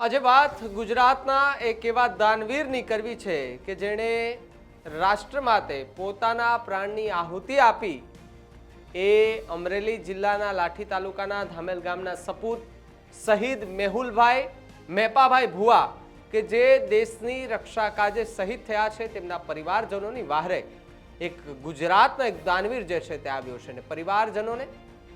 આજે વાત ગુજરાતના એક એવા દાનવીરની કરવી છે કે જેણે રાષ્ટ્ર માટે પોતાના પ્રાણની આહુતિ આપી એ અમરેલી જિલ્લાના લાઠી તાલુકાના ધામેલ ગામના સપૂત શહીદ મેહુલભાઈ મેપાભાઈ ભુવા કે જે દેશની રક્ષા કાજે શહીદ થયા છે, તેમના પરિવારજનોની વાહરે. એક ગુજરાતનો એક દાનવીર જે છે તે આવ્યો છે અને પરિવારજનોને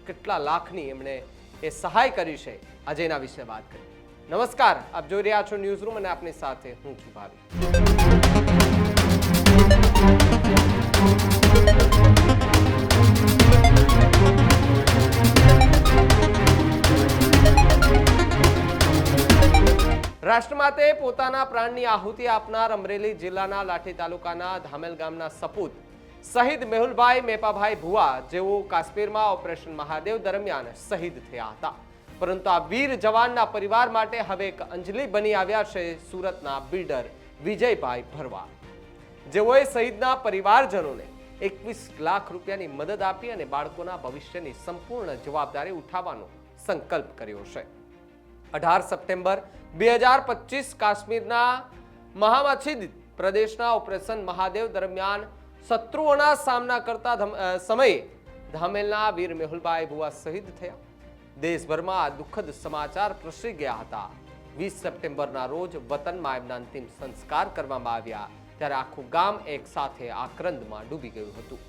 કેટલા લાખની એમણે એ સહાય કરી છે. આજે એના વિશે વાત કરી નમસ્કાર, આપ જોઈ રહ્યા છો ન્યૂઝ રૂમ અને આપની સાથે હું છું ભાવી. રાષ્ટ્ર પોતાના પ્રાણની આહુતિ આપનાર અમરેલી જિલ્લાના લાઠી તાલુકાના ધામેલ ગામના સપૂત શહીદ મેહુલભાઈ મેપાભાઈ ભુવા જેઓ કાશ્મીરમાં ઓપરેશન મહાદેવ દરમિયાન શહીદ થયા હતા. પરંતુ આ વીર જવાનના પરિવાર માટે હવે એક અંજલિ બની આવ્યા છે સુરતના બિલ્ડર વિજયભાઈ ભરવા જેઓએ શહીદના પરિવારજનોને એકવીસ લાખ રૂપિયાની મદદ આપી અને બાળકોના ભવિષ્યની સંપૂર્ણ જવાબદારી ઉઠાવવાનો સંકલ્પ કર્યો છે. અઢાર સપ્ટેમ્બર બે હજાર પચીસ કાશ્મીરના મહામાછીદ પ્રદેશના ઓપરેશન મહાદેવ દરમિયાન શત્રુઓના સામના કરતા સમયે ધામેલના વીર મેહુલભાઈ ભુવા શહીદ થયા. દેશભરમાં આ દુઃખદ સમાચાર પ્રસરી ગયા હતા. વીસ સપ્ટેમ્બરના રોજ વતનમાં એમના અંતિમ સંસ્કાર કરવામાં આવ્યા, ત્યારે આખું ગામ એક સાથે આક્રંદમાં ડૂબી ગયું હતું.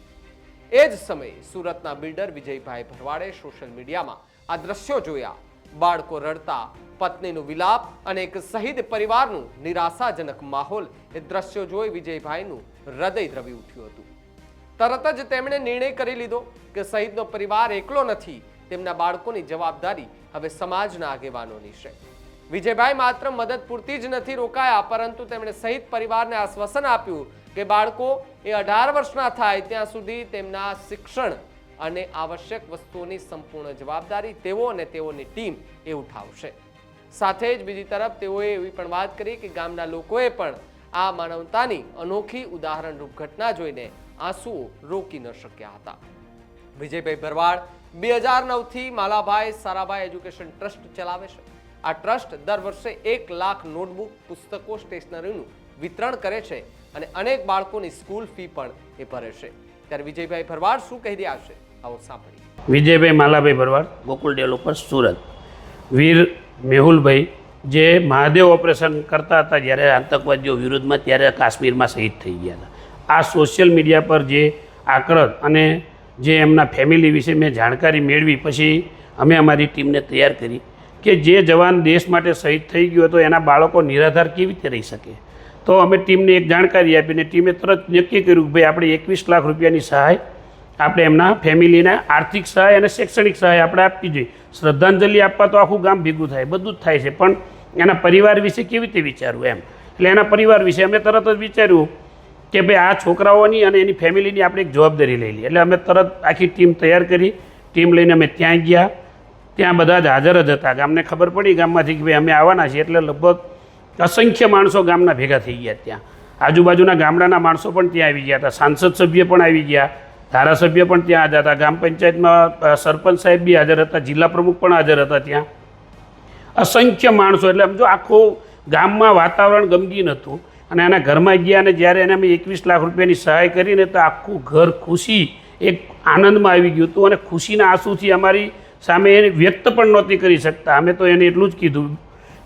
એ જ સમયે સુરતના બિલ્ડર વિજયભાઈ ભરવાડે સોશિયલ મીડિયામાં આ દ્રશ્યો જોયા. બાળકો રડતા, પત્નીનું વિલાપ અને એક શહીદ પરિવારનું નિરાશાજનક માહોલ એ દ્રશ્યો જોઈ વિજયભાઈનું હૃદય દ્રવી ઉઠ્યું હતું. તરત જ તેમણે નિર્ણય કરી લીધો કે શહીદનો પરિવાર એકલો નથી તેમના બાળકોની જવાબદારી હવે સમાજના આગેવાનોની છે. વિજયભાઈ માત્ર મદદ પૂરતી જ નથી રોકાયા, પરંતુ તેમણે સહિત પરિવારને આશ્વાસન આપ્યું કે બાળકો એ અઢાર વર્ષના થાય ત્યાં સુધી તેમના શિક્ષણ અને આવશ્યક વસ્તુઓની સંપૂર્ણ જવાબદારી તેઓ અને તેઓની ટીમ એ ઉઠાવશે. સાથે જ બીજી તરફ તેઓએ એવી પણ વાત કરી કે ગામના લોકોએ પણ આ માનવતાની અનોખી ઉદાહરણરૂપ ઘટના જોઈને આંસુઓ રોકી ન શક્યા હતા. વિજયભાઈ ભરવાડ બે હજાર નવથી માલાભાઈ સારાભાઈ એજ્યુકેશન ટ્રસ્ટ ચલાવે છે. આ ટ્રસ્ટ દર વર્ષે એક લાખ નોટબુક પુસ્તકો સ્ટેશનરીનું વિતરણ કરે છે અને અનેક બાળકોની સ્કૂલ ફી પણ એ ભરે છે. ત્યારે વિજયભાઈ ભરવાડ શું કહી રહ્યા છે? આવો સાંભળીએ. વિજયભાઈ માલાભાઈ ભરવાડ. ગોકુલ ડેવલપર સુરત. વીર મેહુલભાઈ જે મહાદેવ ઓપરેશન કરતા હતા જ્યારે આતંકવાદીઓ વિરુદ્ધમાં ત્યારે કાશ્મીરમાં શહીદ થઈ ગયા હતા. આ સોશિયલ મીડિયા પર જે આક્રત અને જે એમના ફેમિલી વિશે મેં જાણકારી મેળવી, પછી અમે અમારી ટીમને તૈયાર કરી કે જે જવાન દેશ માટે શહીદ થઈ ગયો હતો, એના બાળકો નિરાધાર કેવી રીતે રહી શકે? તો અમે ટીમને એક જાણકારી આપીને ટીમે તરત નક્કી કર્યું કે ભાઈ, આપણે એકવીસ લાખ રૂપિયાની સહાય આપણે એમના ફેમિલીને આર્થિક સહાય અને શૈક્ષણિક સહાય આપણે આપવી જોઈએ. શ્રદ્ધાંજલિ આપવા તો આખું ગામ ભેગું થાય, બધું જ થાય છે. પણ એના પરિવાર વિશે કેવી રીતે વિચારવું એમ? એટલે એના પરિવાર વિશે અમે તરત જ વિચાર્યું કે ભાઈ આ છોકરાઓની અને એની ફેમિલીની આપણે એક જવાબદારી લઈ એટલે અમે તરત આખી ટીમ તૈયાર કરી, ટીમ લઈને અમે ત્યાં ગયા. ત્યાં બધા જ હાજર જ હતા. ગામને ખબર પડી ગામમાંથી કે ભાઈ અમે આવવાના છીએ એટલે લગભગ અસંખ્ય માણસો ગામના ભેગા થઈ ગયા ત્યાં. આજુબાજુના ગામડાના માણસો પણ ત્યાં આવી ગયા હતા. સાંસદ સભ્ય પણ આવી ગયા. ધારાસભ્ય પણ ત્યાં હાજર હતા. ગ્રામ પંચાયતમાં સરપંચ સાહેબ બી હાજર હતા. જિલ્લા પ્રમુખ પણ હાજર હતા ત્યાં. અસંખ્ય માણસો. એટલે આમ જો આખું ગામમાં વાતાવરણ ગમગીન હતું. અને એના ઘરમાં ગયા અને જ્યારે એને અમે એકવીસ લાખ રૂપિયાની સહાય કરીને તો આખું ઘર ખુશી, એક આનંદમાં આવી ગયું હતું અને ખુશીના આંસુથી અમારી સામે એને વ્યક્ત પણ નહોતી કરી શકતા. અમે તો એને એટલું જ કીધું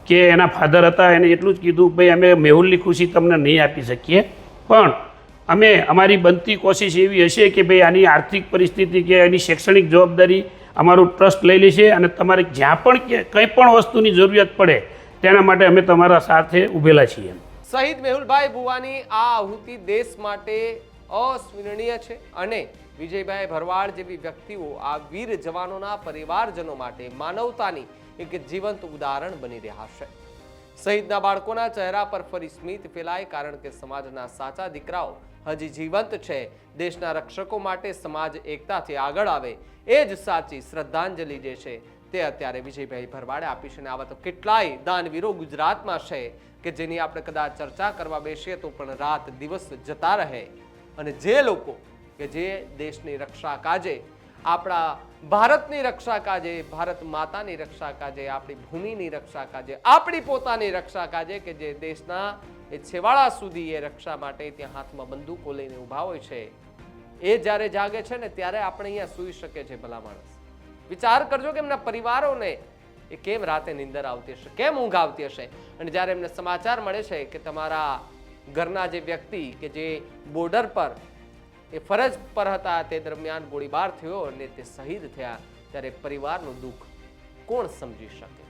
કે એના ફાધર હતા, એને એટલું જ કીધું, ભાઈ, અમે મેહુલની ખુશી તમને નહીં આપી શકીએ. પણ અમે, અમારી બનતી કોશિશ એવી હશે કે, ભાઈ, આની આર્થિક પરિસ્થિતિ કે એની શૈક્ષણિક જવાબદારી અમારું ટ્રસ્ટ લઈ લેશે અને તમારે જ્યાં પણ કંઈ પણ વસ્તુની જરૂરિયાત પડે, તેના માટે અમે તમારા સાથે ઊભેલા છીએ. શહીદ મેહુલભાઈ ભુવાની આ આહુતિ દેશ માટે અસ્મરણીય છે અને વિજયભાઈ ભરવાડ જેવી વ્યક્તિઓ આ વીર જવાનોના પરિવારજનો માટે માનવતાની એક જીવંત ઉદાહરણ બની રહ્યા છે. શહીદના બાળકોના ચહેરા પર ફરી સ્મિત ફેલાય કારણ કે સમાજના સાચા દીકરાઓ હજી જીવંત છે. દેશના રક્ષકો માટે સમાજ એકતાથી આગળ આવે એ જ સાચી શ્રદ્ધાંજલિ જે છે તે અત્યારે વિજયભાઈ ભરવાડે આપી છે અને આવા તો કેટલાય દાનવીરો ગુજરાતમાં છે કે જેની આપણે કદાચ ચર્ચા કરવા બેસીએ તો પણ રાત દિવસ જતા રહે. અને જે લોકો કે જે દેશની રક્ષા કાજે, આપણા ભારતની રક્ષા કાજે, ભારત માતાની રક્ષા કાજે, આપણી ભૂમિની રક્ષા કાજે, આપણી પોતાની રક્ષા કાજે કે જે દેશના એ છેવાડા સુધી એ રક્ષા માટે ત્યાં હાથમાં બંદૂકો લઈને ઊભા હોય છે. એ જ્યારે જાગે છે ને ત્યારે આપણે અહીંયા સૂઈ શકે છે ભલા માણસ. વિચાર કરજો કે એમના પરિવારોને એ કેમ રાતે નિંદર આવતી હશે? કેમ ઊંઘ આવતી હશે? અને જ્યારે એમને સમાચાર મળે છે કે તમારા ઘરના જે વ્યક્તિ કે જે બોર્ડર પર એ ફરજ પર હતા, તે દરમિયાન ગોળીબાર થયો અને તે શહીદ થયા, ત્યારે પરિવારનું દુઃખ કોણ સમજી શકે?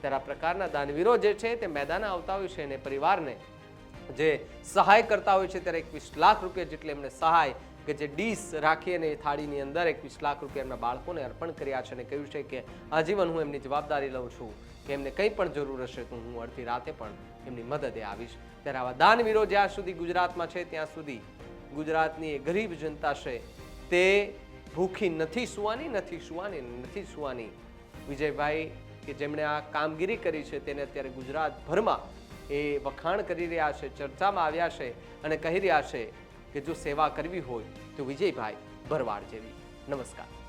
ત્યારે આ પ્રકારના દાનવીરો જે છે તે મેદાન આવતા હોય છે અને પરિવારને જે સહાય કરતા હોય છે, ત્યારે એકવીસ લાખ રૂપિયા જેટલી એમને સહાય કે જે ડીશ રાખી અને એ થાળીની અંદર એકવીસ લાખ રૂપિયા એમના બાળકોને અર્પણ કર્યા છે અને કહ્યું છે કે, આજીવન હું એમની જવાબદારી લઉં છું કે એમને કંઈ પણ જરૂર હશે તો હું અડધી રાતે પણ એમની મદદે આવીશ. ત્યારે આવા દાનવીરો જ્યાં સુધી ગુજરાતમાં છે, ત્યાં સુધી ગુજરાતની એ ગરીબ જનતા છે, તે ભૂખી નથી સુવાની નથી સુવાની નથી સુવાની. વિજયભાઈ, કે જેમણે આ કામગીરી કરી છે, તેને અત્યારે ગુજરાતભરમાં એ વખાણ કરી રહ્યા છે, ચર્ચામાં આવ્યા છે અને કહી રહ્યા છે કે જો સેવા કરવી હોય તો વિજયભાઈ ભરવાડ જેવી. નમસ્કાર.